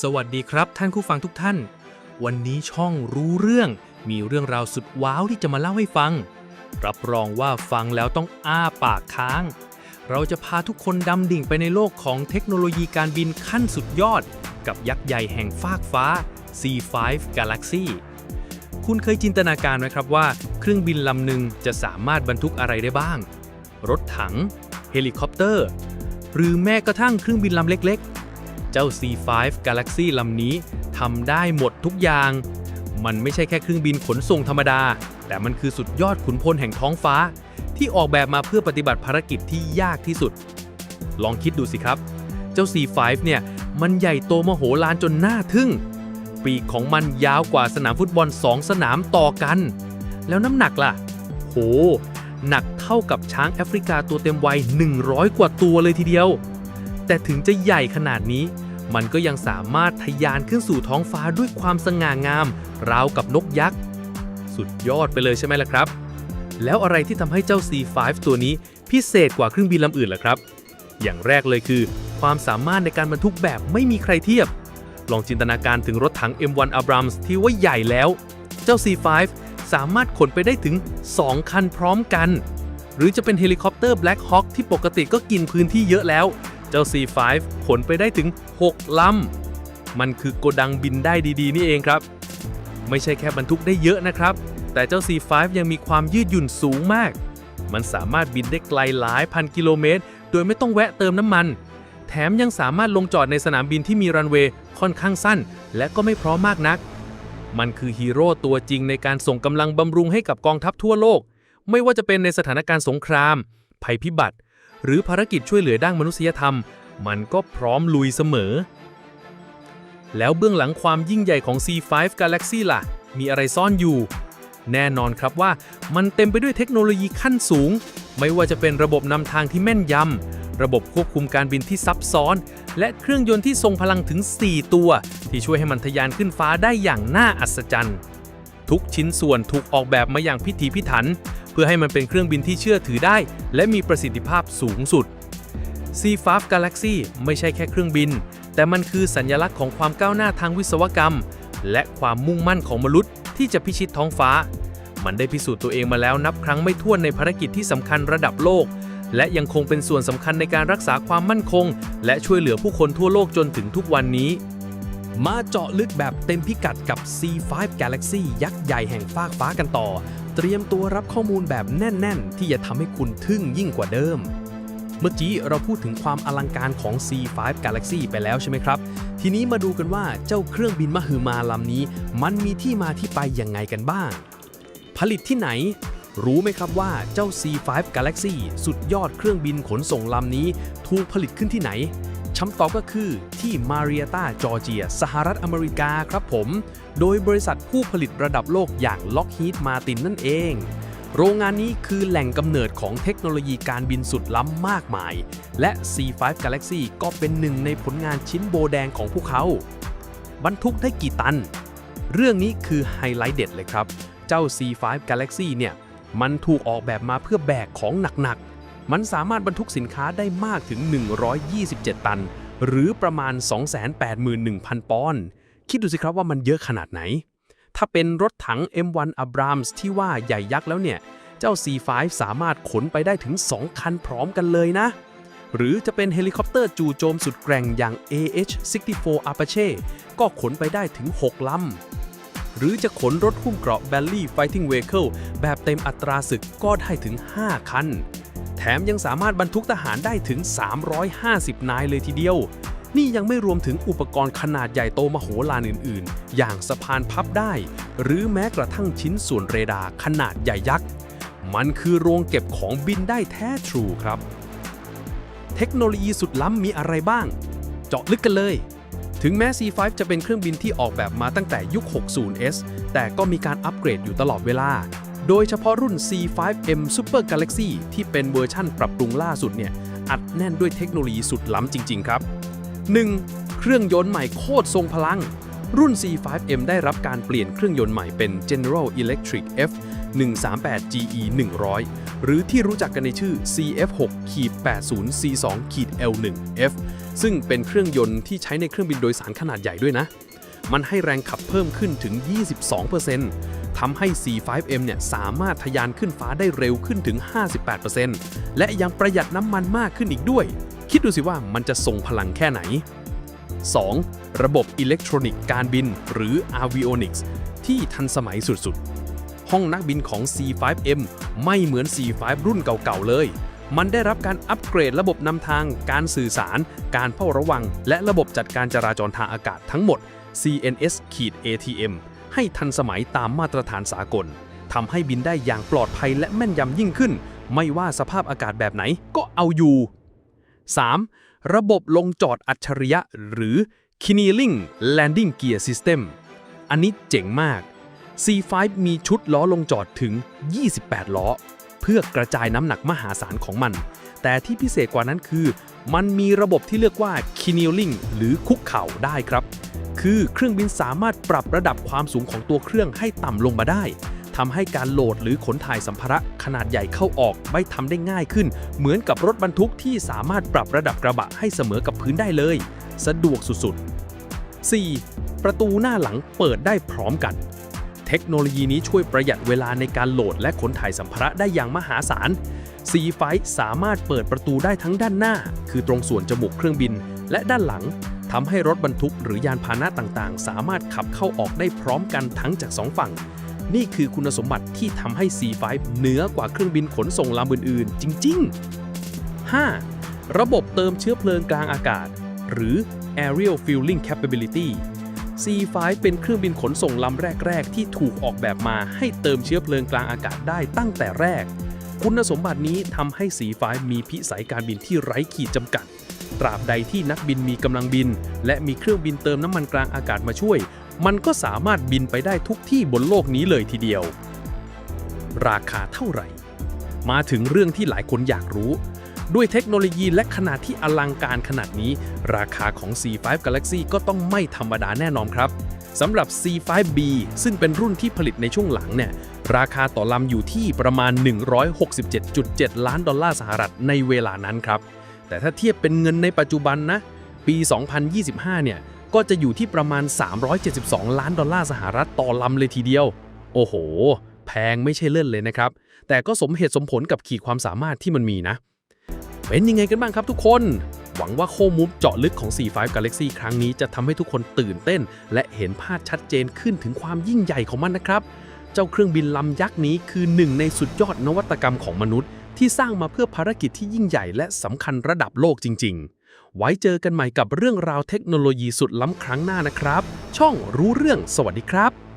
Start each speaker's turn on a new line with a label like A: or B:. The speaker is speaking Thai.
A: สวัสดีครับท่านผู้ฟังทุกท่าน วันนี้ช่องรู้เรื่อง มีเรื่องราวสุดว้าวที่จะมาเล่าให้ฟัง รับรองว่าฟังแล้วต้องอ้าปากค้าง เราจะพาทุกคนดำดิ่งไปในโลกของเทคโนโลยีการบินขั้นสุดยอด กับยักษ์ใหญ่แห่งฟากฟ้า C5 Galaxy คุณเคยจินตนาการไหมครับว่า เครื่องบินลำหนึ่งจะสามารถบรรทุกอะไรได้บ้าง รถถัง เฮลิคอปเตอร์ หรือแม้กระทั่งเครื่องบินลำเล็ก เจ้า C5 Galaxy ลำนี้ทำได้หมดทุกอย่าง มันไม่ใช่แค่เครื่องบินขนส่งธรรมดา แต่มันคือสุดยอดขุนพลแห่งท้องฟ้า ที่ออกแบบมาเพื่อปฏิบัติภารกิจที่ยากที่สุด ลองคิดดูสิครับ เจ้า C5 เนี่ยมันใหญ่โตมโหฬารจนน่าทึ่ง ปีกของมันยาวกว่าสนามฟุตบอล 2 สนามต่อกัน แล้วน้ำหนักล่ะ โห หนักเท่ากับช้างแอฟริกาตัวเต็มวัย 100 กว่าตัวเลยทีเดียว แต่ถึงจะใหญ่ขนาดนี้ มันก็ยังสามารถทะยานขึ้นสู่ท้องฟ้าด้วยความสง่างาม ราวกับนกยักษ์ สุดยอดไปเลยใช่ไหมล่ะครับ แล้วอะไรที่ทำให้เจ้า C5 ตัวนี้พิเศษกว่าเครื่องบินลำอื่นล่ะครับ อย่างแรกเลยคือ ความสามารถในการบรรทุกแบบไม่มีใครเทียบ ลองจินตนาการถึงรถถัง M1 Abrams ที่ว่าใหญ่แล้ว เจ้า C5 สามารถขนไปได้ถึง 2 คันพร้อมกัน หรือจะเป็นเฮลิคอปเตอร์ Black Hawk ที่ปกติก็กินพื้นที่เยอะแล้ว เจ้า C5 ขนไปได้ถึง 6 ลำ มันคือโกดังบินได้ดีๆ นี่เองครับ ไม่ใช่แค่บรรทุกได้เยอะนะครับ แต่เจ้า C5 ยังมีความยืดหยุ่นสูงมาก มันสามารถบินได้ไกลหลายพันกิโลเมตร โดยไม่ต้องแวะเติมน้ำมัน แถมยังสามารถลงจอดในสนามบินที่มีรันเวย์ค่อนข้างสั้น และก็ไม่พร้อมมากนัก มันคือฮีโร่ตัวจริงในการส่งกำลังบำรุงให้กับกองทัพทั่วโลก ไม่ว่าจะเป็นในสถานการณ์สงคราม ภัยพิบัติ หรือภารกิจช่วยเหลือด้านมนุษยธรรม มันก็พร้อมลุยเสมอ แล้วเบื้องหลังความยิ่งใหญ่ของ C5 Galaxy ล่ะ มีอะไรซ่อนอยู่ แน่นอนครับว่ามันเต็มไปด้วยเทคโนโลยีขั้นสูง ไม่ว่าจะเป็นระบบนำทางที่แม่นยำ ระบบควบคุมการบินที่ซับซ้อน และเครื่องยนต์ที่ทรงพลังถึง 4 ตัว ที่ช่วยให้มันทะยานขึ้นฟ้าได้อย่างน่าอัศจรรย์ ทุกชิ้นส่วนถูกออกแบบมาอย่างพิถีพิถัน พื่อให้มันเป็นเครื่องบินที่เชื่อถือได้ และมีประสิทธิภาพสูงสุด C5 Galaxy ไม่ใช่แค่เครื่องบิน แต่มันคือสัญลักษณ์ของความก้าวหน้าทางวิศวกรรม และความมุ่งมั่นของมนุษย์ที่จะพิชิตท้องฟ้า มันได้พิสูจน์ตัวเองมาแล้วนับครั้งไม่ถ้วนในภารกิจที่สำคัญระดับโลก และยังคงเป็นส่วนสำคัญในการรักษาความมั่นคง และช่วยเหลือผู้คนทั่วโลกจนถึงทุกวันนี้ มาเจาะลึกแบบเต็มพิกัดกับ C5 Galaxy ยักษ์ใหญ่แห่งฟากฟ้ากันต่อ เตรียมตัวรับข้อมูลแบบแน่น ๆ ที่จะทำให้คุณทึ่งยิ่งกว่าเดิม เมื่อกี้เราพูดถึงความอลังการของ C5 Galaxy ไปแล้วใช่ไหมครับ ทีนี้มาดูกันว่าเจ้าเครื่องบินมหึมาลำนี้ มันมีที่มาที่ไปยังไงกันบ้าง ผลิตที่ไหนรู้ไหมครับว่าเจ้า C5 Galaxy สุดยอดเครื่องบินขนส่งลำนี้ ถูกผลิตขึ้นที่ไหน คำตอบก็คือที่มาเริ a ตาจอร์เจีย สหรัฐอเมริกาครับผม โดยบริษัทผู้ผลิตระดับโลกอย่าง Lockheed Martin นั่นเอง โรงงานนี้คือแหล่งกำเนิดของเทคโนโลยีการบินสุดล้ำมากมาย และ C5 Galaxy ก็เป็นหนึ่งในผลงานชิ้นโบแดงของพวกเขา บรรทุกได้กี่ตัน เรื่องนี้คือไฮไลท์เด็ดเลยครับ เจ้า C5 Galaxy เนี่ย มันถูกออกแบบมาเพื่อแบกของหนักๆ มันสามารถบรรทุกสินค้าได้มากถึง 127 ตัน หรือประมาณ 281,000 ปอนด์ คิดดูสิครับว่ามันเยอะขนาดไหน ถ้าเป็นรถถัง M1 Abrams ที่ว่าใหญ่ยักษ์แล้วเนี่ย เจ้า C5 สามารถขนไปได้ถึง 2 คันพร้อมกันเลยนะ หรือจะเป็นเฮลิคอปเตอร์จู่โจมสุดแกร่งอย่าง AH-64 Apache ก็ขนไปได้ถึง 6 ลำหรือจะขนรถหุ้มเกราะ Bally Fighting Vehicle แบบเต็มอัตราศึกก็ได้ถึง 5 คัน แถมยังสามารถบรรทุกทหารได้ถึง 350 นายเลยทีเดียว นี่ยังไม่รวมถึงอุปกรณ์ขนาดใหญ่โตมโหฬารอื่น ๆ อย่างสะพานพับได้ หรือแม้กระทั่งชิ้นส่วนเรดาร์ขนาดใหญ่ยักษ์ มันคือโรงเก็บของบินได้แท้ทรูครับ เทคโนโลยีสุดล้ำมีอะไรบ้าง เจาะลึกกันเลยถึงแม้ C5 จะเป็นเครื่องบินที่ออกแบบมาตั้งแต่ยุค 60S แต่ก็มีการอัปเกรดอยู่ตลอดเวลา โดยเฉพาะรุ่น C5M Super Galaxy ที่เป็นเวอร์ชั่นปรับปรุงล่าสุดเนี่ย อัดแน่นด้วยเทคโนโลยีสุดล้ำจริง ๆ ครับ 1. เครื่องยนต์ใหม่โคตรทรงพลัง รุ่น C5M ได้รับการเปลี่ยนเครื่องยนต์ใหม่เป็น General Electric F 138 GE 100 หรือที่รู้จักกันในชื่อ CF6 80 C2 L1 F
B: ซึ่งเป็นเครื่องยนต์ที่ใช้ในเครื่องบินโดยสารขนาดใหญ่ด้วยนะ มันให้แรงขับเพิ่มขึ้นถึง 22% ทำให้ C5M เนี่ยสามารถทะยานขึ้นฟ้าได้เร็วขึ้นถึง 58%และยังประหยัดน้ำมันมากขึ้นอีกด้วย คิดดูสิว่ามันจะส่งพลังแค่ไหน 2. ระบบอิเล็กทรอนิกส์การบินหรือ Avionics ที่ทันสมัยสุดๆ ห้องนักบินของ C5M ไม่เหมือน C5 รุ่นเก่าๆ เลย มันได้รับการอัปเกรดระบบนำทาง การสื่อสาร การเฝ้าระวัง และระบบจัดการจราจรทางอากาศทั้งหมด CNS-ATM ให้ทันสมัยตามมาตรฐานสากลทำให้บินได้อย่างปลอดภัยและแม่นยำยิ่งขึ้น ไม่ว่าสภาพอากาศแบบไหนก็เอาอยู่ 3. ระบบลงจอดอัจฉริยะ หรือ Keneling Landing Gear System อันนี้เจ๋งมาก C5 มีชุดล้อลงจอดถึง 28 ล้อ เพื่อกระจายน้ำหนักมหาศาลของมัน แต่ที่พิเศษกว่านั้นคือ มันมีระบบที่เรียกว่า Keneling หรือคุกเข่าได้ครับ คือเครื่องบินสามารถปรับระดับความสูงของตัวเครื่องให้ต่ำลงมาได้ทำให้การโหลดหรือขนถ่ายสัมภาระขนาดใหญ่เข้าออกไม่ทำได้ง่ายขึ้น เหมือนกับรถบรรทุกที่สามารถปรับระดับกระบะให้เสมอกับพื้นได้เลย สะดวกสุดๆ 4. ประตูหน้าหลังเปิดได้พร้อมกัน เทคโนโลยีนี้ช่วยประหยัดเวลาในการโหลดและขนถ่ายสัมภาระได้อย่างมหาศาล C f i สามารถเปิดประตูได้ทั้งด้านหน้า คือตรงส่วนจมูกเครื่องบิน และด้านหลัง ทำให้รถบรรทุกหรือยานพาหนะต่างๆ สามารถขับเข้าออกได้พร้อมกันทั้งจากสองฝั่ง นี่คือคุณสมบัติที่ทำให้ C5 เหนือกว่าเครื่องบินขนส่งลำอื่นๆ จริง ๆ 5. ระบบเติมเชื้อเพลิงกลางอากาศ หรือ Aerial Fueling Capability C5 เป็นเครื่องบินขนส่งลำแรก ๆ ที่ถูกออกแบบมาให้เติมเชื้อเพลิงกลางอากาศได้ตั้งแต่แรก คุณสมบัตินี้ทำให้ C5 มีพิสัยการบินที่ไร้ขีดจำกัด ตราบใดที่นักบินมีกำลังบิน และมีเครื่องบินเติมน้ำมันกลางอากาศมาช่วย มันก็สามารถบินไปได้ทุกที่บนโลกนี้เลยทีเดียว ราคาเท่าไหร่ มาถึงเรื่องที่หลายคนอยากรู้ ด้วยเทคโนโลยีและขนาดที่อลังการขนาดนี้ ราคาของ C5 Galaxy ก็ต้องไม่ธรรมดาแน่นอนครับสำหรับ C5B ซึ่งเป็นรุ่นที่ผลิตในช่วงหลังเนี่ย ราคาต่อลำอยู่ที่ประมาณ 167.7 ล้านดอลลาร์สหรัฐในเวลานั้นครับ แต่ถ้าเทียบเป็นเงินในปัจจุบันนะ ปี 2025 เนี่ย ก็จะอยู่ที่ประมาณ 372 ล้านดอลลาร์สหรัฐต่อลำเลยทีเดียว โอ้โห แพงไม่ใช่เล่นเลยนะครับ แต่ก็สมเหตุสมผลกับขีดความสามารถที่มันมีนะ เป็นยังไงกันบ้างครับทุกคน หวังว่าโคมูฟเจาะลึกของ C5 Galaxy ครั้งนี้จะทำให้ทุกคนตื่นเต้น และเห็นภาพชัดเจนขึ้นถึงความยิ่งใหญ่ของมันนะครับ เจ้าเครื่องบินลำยักษ์นี้คือหนึ่งในสุดยอดนวัตกรรมของมนุษย์ ที่สร้างมาเพื่อภารกิจที่ยิ่งใหญ่และสำคัญระดับโลกจริง ๆ ไว้เจอกันใหม่กับเรื่องราวเทคโนโลยีสุดล้ำครั้งหน้านะครับ ช่องรู้เรื่องสวัสดีครับ